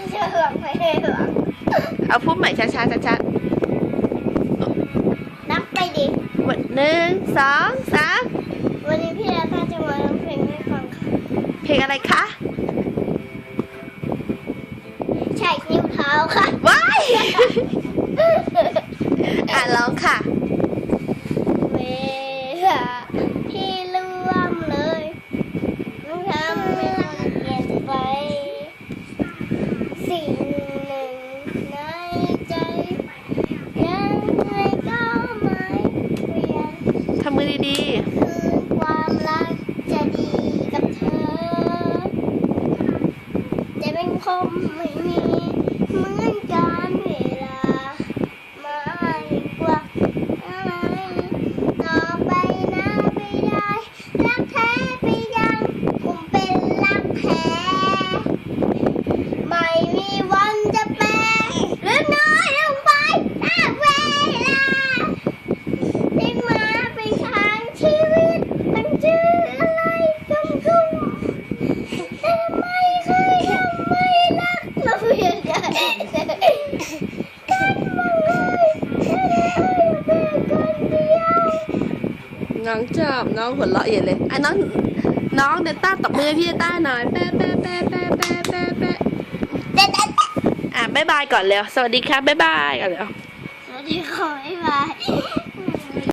ไม่ใช่หวังไม่ใช่หวังเอาพูดใหม่ช้าๆชัดนับไปดิๆวันหนึ่งสองสามวันนี้พี่ดาต้าจะมาร้องเพลงให้ฟังค่ะเพลงอะไรคะใช่นิ้วเท้าค่ะว้ายอะร้องค่ะ เวลาที่ล่วงเลยต้องทำให้คนเปลี่ยนไป สิ่งหนึ่งในใจยังไงก็ไม่เปลี่ยนทำมือดีคือความรักจะดีกับเธอ จะเป็นคมไม่มีเหมือนการเวลาไม่กว่าอะไรต่อไปนะไม่ได้ รักแท้ไปยังคงเป็นรักแท้ ไม่มีวันจะแปลหรือน้อยลงไปตามเวลา ที่มาเป็นทางชีวิต มันชื่ออะไรกุ้งกุ้งแต่ทำไมเคยทำไมรักเราเพียงใจกั นบ้างเลยฉันเลยเป็นคนเดียวๆน้องชอบน้องหัวเราะใหญ่เลยอะน้องน้องเดต้าตบมือพี่เดต้าหน่อยแป๊ะแป๊ะแป๊ะแป๊ะแป๊ะแป๊ะแป๊ะอะบ๊ายบายก่อนเร็วสวัสดีครับบ๊ายบายก่อนเร็วสวัสดีค่ะบ๊ายบาย